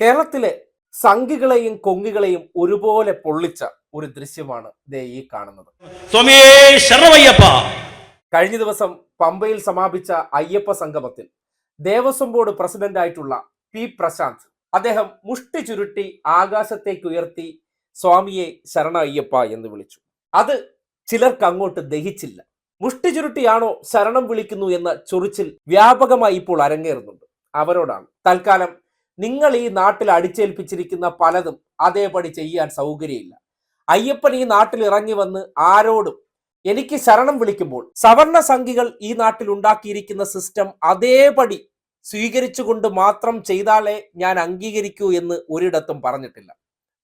കേരളത്തിലെ സംഘികളെയും കൊങ്ങികളെയും ഒരുപോലെ പൊള്ളിച്ച ഒരു ദൃശ്യമാണ് ദേ ഈ കാണുന്നത്. കഴിഞ്ഞ ദിവസം പമ്പയിൽ സമാപിച്ച അയ്യപ്പ സംഗമത്തിൽ ദേവസ്വം ബോർഡ് പ്രസിഡന്റ് ആയിട്ടുള്ള പി പ്രശാന്ത് അദ്ദേഹം മുഷ്ടി ചുരുട്ടി ആകാശത്തേക്ക് ഉയർത്തി സ്വാമിയെ ശരണ അയ്യപ്പ എന്ന് വിളിച്ചു. അത് ചിലർക്ക് അങ്ങോട്ട് ദഹിച്ചില്ല. മുഷ്ടി ചുരുട്ടിയാണോ ശരണം വിളിക്കുന്നു എന്ന ചൊറിച്ചിൽ വ്യാപകമായി ഇപ്പോൾ അരങ്ങേറുന്നുണ്ട്. അവരോടാണ്. തൽക്കാലം നിങ്ങൾ ഈ നാട്ടിൽ അടിച്ചേൽപ്പിച്ചിരിക്കുന്ന പലതും അതേപടി ചെയ്യാൻ സൗകര്യമില്ല. അയ്യപ്പൻ ഈ നാട്ടിൽ ഇറങ്ങി വന്ന് ആരോടും എനിക്ക് ശരണം വിളിക്കുമ്പോൾ സവർണ സംഘികൾ ഈ നാട്ടിൽ ഉണ്ടാക്കിയിരിക്കുന്ന സിസ്റ്റം അതേപടി സ്വീകരിച്ചുകൊണ്ട് മാത്രം ചെയ്താലേ ഞാൻ അംഗീകരിക്കൂ എന്ന് ഒരിടത്തും പറഞ്ഞിട്ടില്ല.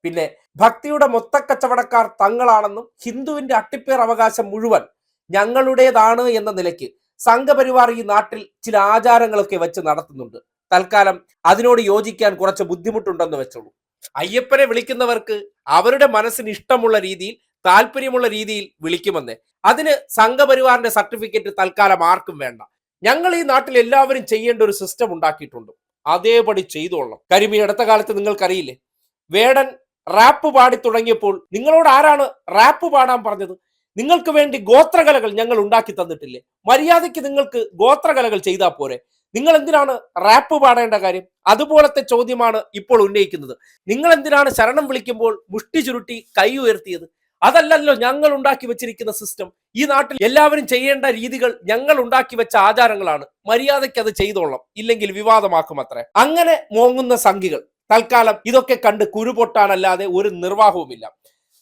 പിന്നെ ഭക്തിയുടെ മൊത്തക്കച്ചവടക്കാർ തങ്ങളാണെന്നും ഹിന്ദുവിന്റെ അട്ടിപ്പേർ അവകാശം മുഴുവൻ ഞങ്ങളുടേതാണ് എന്ന നിലയ്ക്ക് സംഘപരിവാർ ഈ നാട്ടിൽ ചില ആചാരങ്ങളൊക്കെ വെച്ച് നടത്തുന്നുണ്ട്. തൽക്കാലം അതിനോട് യോജിക്കാൻ കുറച്ച് ബുദ്ധിമുട്ടുണ്ടെന്ന് വെച്ചോളൂ. അയ്യപ്പനെ വിളിക്കുന്നവർക്ക് അവരുടെ മനസ്സിന് ഇഷ്ടമുള്ള രീതിയിൽ താല്പര്യമുള്ള രീതിയിൽ വിളിക്കുമെന്ന്. അതിന് സംഘപരിവാറിന്റെ സർട്ടിഫിക്കറ്റ് തൽക്കാലം ആർക്കും വേണ്ട. ഞങ്ങൾ ഈ നാട്ടിൽ എല്ലാവരും ചെയ്യേണ്ട ഒരു സിസ്റ്റം ഉണ്ടാക്കിയിട്ടുണ്ട്. അതേപടി ചെയ്തോളണം. കരിമി അടുത്ത കാലത്ത് നിങ്ങൾക്കറിയില്ലേ? വേടൻ റാപ്പ് പാടി തുടങ്ങിയപ്പോൾ നിങ്ങളോട് ആരാണ് റാപ്പ് പാടാൻ പറഞ്ഞത്? നിങ്ങൾക്ക് വേണ്ടി ഗോത്രകലകൾ ഞങ്ങൾ ഉണ്ടാക്കി തന്നിട്ടില്ലേ? മര്യാദയ്ക്ക് നിങ്ങൾക്ക് ഗോത്രകലകൾ ചെയ്താൽ പോരെ. നിങ്ങൾ എന്തിനാണ് റാപ്പ് പാടേണ്ട കാര്യം? അതുപോലത്തെ ചോദ്യമാണ് ഇപ്പോൾ ഉന്നയിക്കുന്നത്. നിങ്ങൾ എന്തിനാണ് ശരണം വിളിക്കുമ്പോൾ മുഷ്ടി ചുരുട്ടി കൈ ഉയർത്തിയത്? അതല്ലല്ലോ ഞങ്ങൾ ഉണ്ടാക്കി വെച്ചിരിക്കുന്ന സിസ്റ്റം ഈ നാട്ടിൽ എല്ലാവരും ചെയ്യേണ്ട രീതികൾ ഞങ്ങൾ ഉണ്ടാക്കി വെച്ച ആചാരങ്ങളാണ്. മര്യാദയ്ക്ക് അത് ചെയ്തോളാം ഇല്ലെങ്കിൽ വിവാദമാക്കും അത്രേ. അങ്ങനെ മോങ്ങുന്ന സംഖികൾ തൽക്കാലം ഇതൊക്കെ കണ്ട് കുരുപൊട്ടാനല്ലാതെ ഒരു നിർവാഹവുമില്ല.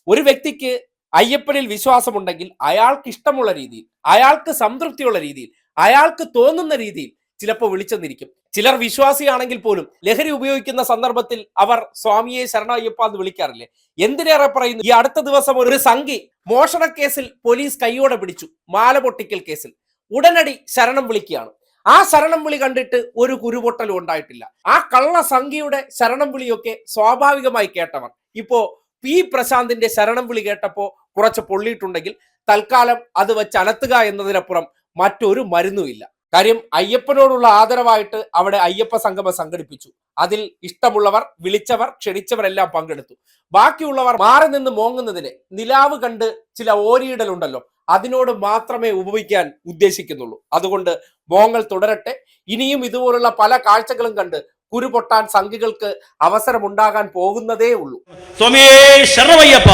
ഒരു വ്യക്തിക്ക് അയ്യപ്പനിൽ വിശ്വാസമുണ്ടെങ്കിൽ അയാൾക്ക് ഇഷ്ടമുള്ള രീതിയിൽ അയാൾക്ക് സംതൃപ്തിയുള്ള രീതിയിൽ അയാൾക്ക് തോന്നുന്ന രീതിയിൽ ചിലപ്പോൾ വിളിച്ചെന്നിരിക്കും. ചിലർ വിശ്വാസിയാണെങ്കിൽ പോലും ലഹരി ഉപയോഗിക്കുന്ന സന്ദർഭത്തിൽ അവർ സ്വാമിയെ ശരണയ്യപ്പ എന്ന് വിളിക്കാറില്ലേ? എന്തിനേറെ പറയുന്നു? ഈ അടുത്ത ദിവസം ഒരു സംഘി മോഷണ കേസിൽ പോലീസ് കൈയോടെ പിടിച്ചു. മാല പൊട്ടിക്കൽ കേസിൽ. ഉടനടി ശരണം വിളിക്കുകയാണ്. ആ ശരണം വിളി കണ്ടിട്ട് ഒരു കുരുപൊട്ടലും ഉണ്ടായിട്ടില്ല. ആ കള്ള സംഘിയുടെ ശരണം വിളിയൊക്കെ സ്വാഭാവികമായി കേട്ടവർ. ഇപ്പോ പി പ്രശാന്തിന്റെ ശരണം വിളി കേട്ടപ്പോ കുറച്ച് പൊള്ളിയിട്ടുണ്ടെങ്കിൽ തൽക്കാലം അത് വെച്ച് അനത്തുക എന്നതിനപ്പുറം മറ്റൊരു മരുന്നുമില്ല. കാര്യം അയ്യപ്പനോടുള്ള ആദരവായിട്ട് അവിടെ അയ്യപ്പ സംഗമം സംഘടിപ്പിച്ചു. അതിൽ ഇഷ്ടമുള്ളവർ വിളിച്ചവർ ക്ഷണിച്ചവരെല്ലാം പങ്കെടുത്തു. ബാക്കിയുള്ളവർ മാറി നിന്ന് മോങ്ങുന്നതിന് നിലാവ് കണ്ട് ചില ഓരിയിടലുണ്ടല്ലോ അതിനോട് മാത്രമേ ഉപയോഗിക്കാൻ ഉദ്ദേശിക്കുന്നുള്ളൂ. അതുകൊണ്ട് മോങ്ങൽ തുടരട്ടെ. ഇനിയും ഇതുപോലുള്ള പല കാഴ്ചകളും കണ്ട് കുരുപൊട്ടാൻ സംഘികൾക്ക് അവസരമുണ്ടാകാൻ പോകുന്നതേ ഉള്ളൂ. സ്വാമിയേ ശരണമയ്യപ്പ.